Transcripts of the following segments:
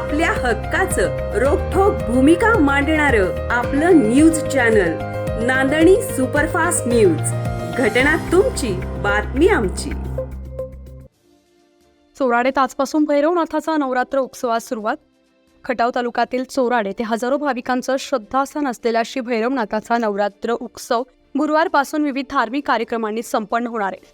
आपल्या हक्काचं रोखोक भूमिका मांडणार आपलं न्यूज चॅनल नांदणी सुपरफास्ट न्यूज. घटना तुमची बातमी आमची. चोराडे ताजपासून भैरवनाथाचा नवरात्र उत्सवास सुरुवात. खटाव तालुक्यातील चोराडे ते हजारो भाविकांचं श्रद्धास्थान असलेला श्री भैरवनाथाचा नवरात्र उत्सव गुरुवारपासून विविध धार्मिक कार्यक्रमांनी संपन्न होणार आहे.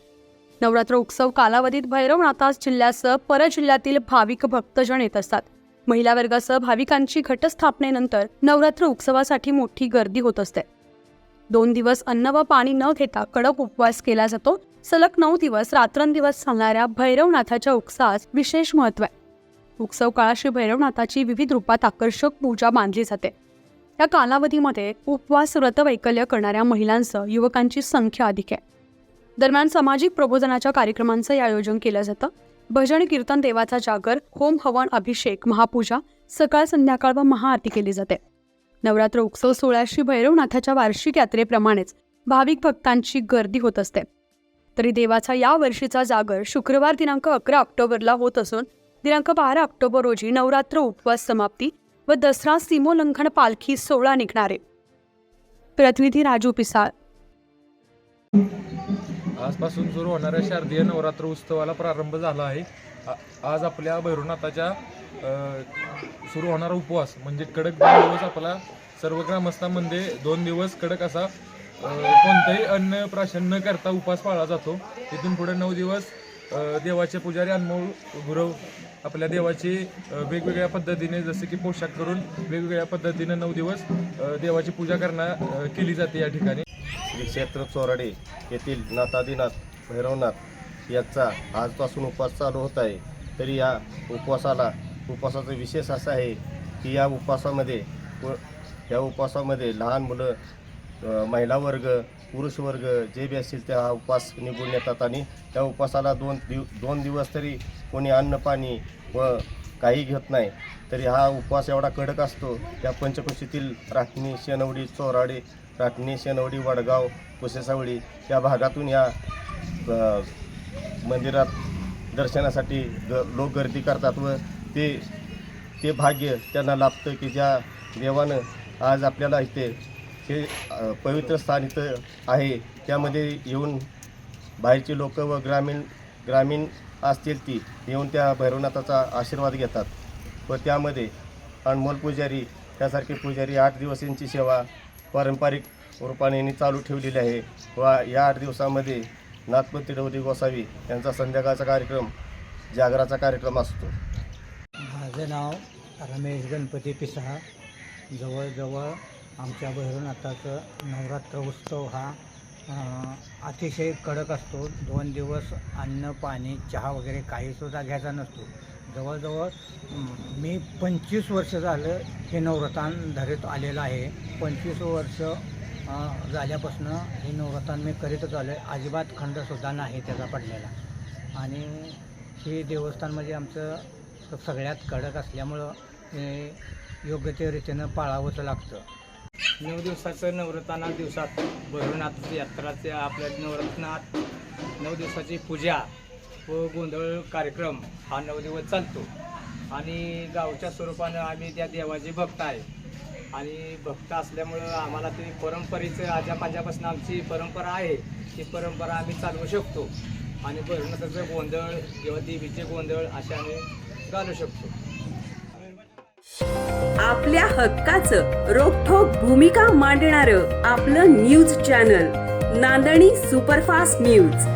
नवरात्र उत्सव कालावधीत भैरवनाथास जिल्ह्यासह परजिल्ह्यातील भाविक भक्तजण येत असतात. महिला वर्गासह भाविकांची घटस्थापनेनंतर नवरात्र उत्सवासाठी मोठी गर्दी होत असते. दोन दिवस अन्न व पाणी न घेता कडक उपवास केला जातो. सलग नऊ दिवस रात्रंदिवस चालणाऱ्या भैरवनाथाच्या उत्सवास विशेष महत्त्व आहे. उत्सव काळात श्री भैरवनाथाची विविध रूपात आकर्षक पूजा बांधली जाते. या कालावधीमध्ये उपवास व्रतवैकल्य करणाऱ्या महिलांसह युवकांची संख्या अधिक आहे. दरम्यान सामाजिक प्रबोधनाच्या कार्यक्रमांचं आयोजन केलं जातं. भजन कीर्तन देवाचा जागर होम हवन अभिषेक महापूजा सकाळ संध्याकाळ व महाआरती केली जाते. नवरात्र उत्सव सोहळ्याशी भैरवनाथाच्या वार्षिक यात्रेप्रमाणेच भाविक भक्तांची गर्दी होत असते. तरी देवाचा या वर्षीचा जागर शुक्रवार दिनांक अकरा ऑक्टोबरला होत असून दिनांक बारा ऑक्टोबर रोजी नवरात्र उपवास समाप्ती व दसरा सीमोल्लंघन पालखी सोहळा निघणारे प्रतिनिधी राजू पिसाळ. आजपासून सुरू होणाऱ्या शारदीय नवरात्र उत्सवाला प्रारंभ झाला आहे. आज आपल्या भैरवनाथाच्या सुरू होणारा उपवास म्हणजे कडक दोन दिवस आपला सर्व ग्रामस्थांमध्ये दोन दिवस कडक असा कोणतंही अन्न प्राशन न करता उपवास पाळला जातो. तिथून पुढे नऊ दिवस देवाचे पुजारी अनमोल गुरव आपल्या देवाची वेगवेगळ्या पद्धतीने जसे की पोशाख करून वेगवेगळ्या पद्धतीने नऊ दिवस देवाची पूजा करणं केली जाते या ठिकाणी. श्री क्षेत्र चोराडे येथील नाथादिनाथ भैरवनाथ याचा आजपासून उपवास चालू होत आहे. तरी या उपवासाला उपवासाचा विशेष असा आहे की या उपवासामध्ये व या उपवासामध्ये लहान मुलं महिला वर्ग पुरुष वर्ग जे बी असतील त्या हा उपवास निघून येतात आणि त्या उपवासाला दोन दिव दोन दिवस तरी कोणी अन्न पाणी व काही घेत नाही. तरी हा उपवास एवढा कडक असतो. त्या पंचकृषीतील राखणी शेनवडी चोराडे टाकणी शेनवडी वडगाव कुसेसावळी या भागातून या मंदिरात दर्शनासाठी ग लोक गर्दी करतात व ते ते भाग्य त्यांना लाभतं की ज्या देवानं आज आपल्याला इथे हे पवित्र स्थान इथं आहे. त्यामध्ये येऊन बाहेरची लोक व ग्रामीण ग्रामीण असतील ती येऊन त्या भैरवनाथाचा आशीर्वाद घेतात. व त्यामध्ये अनमोल पुजारी त्यासारखे पुजारी आठ दिवसांची सेवा पारंपरिक रूपाने यांनी चालू ठेवलेली आहे. व या आठ दिवसामध्ये नाथपती डवरी गोसावी यांचा संध्याकाळचा कार्यक्रम जागराचा कार्यक्रम असतो. माझं नाव रमेश गणपती पिसाळ. जवळजवळ आमच्या भैरवनाथाचं नवरात्र उत्सव हा अतिशय कडक असतो. दोन दिवस अन्न पाणी चहा वगैरे काहीसुद्धा घ्यायचा नसतो. जवळजवळ मी पंचवीस वर्ष झालं हे नवरतान धरीत आलेलं आहे. पंचवीस वर्ष झाल्यापासून हे नवरतान मी करीतच आलो आहे अजिबात खंडसुद्धा नाही त्याचा पडलेला. आणि हे देवस्थान म्हणजे आमचं सगळ्यात कडक असल्यामुळं हे योग्य ते रीतीनं पाळावंच लागतं. नऊ दिवसाचं नवरत्ना दिवसात भैरवनाथ यात्राचे आपल्या नवरत्नात नऊ दिवसाची पूजा व गोंधळ कार्यक्रम हा नऊ दिवस चालतो. आणि गावच्या स्वरूपानं आम्ही त्या देवाचे भक्त आहे. आणि भक्त असल्यामुळं आम्हाला ते परंपरेचं आजापाजापासून आमची परंपरा आहे. ती परंपरा आम्ही चालवू शकतो. आणि भैरवनाथाचं गोंधळ किंवा देवीचे गोंधळ असे आम्ही घालू शकतो. आपल्या हक्काचं रोखोक भूमिका मांडणारं आपलं न्यूज चॅनल नांदणी सुपरफास्ट न्यूज.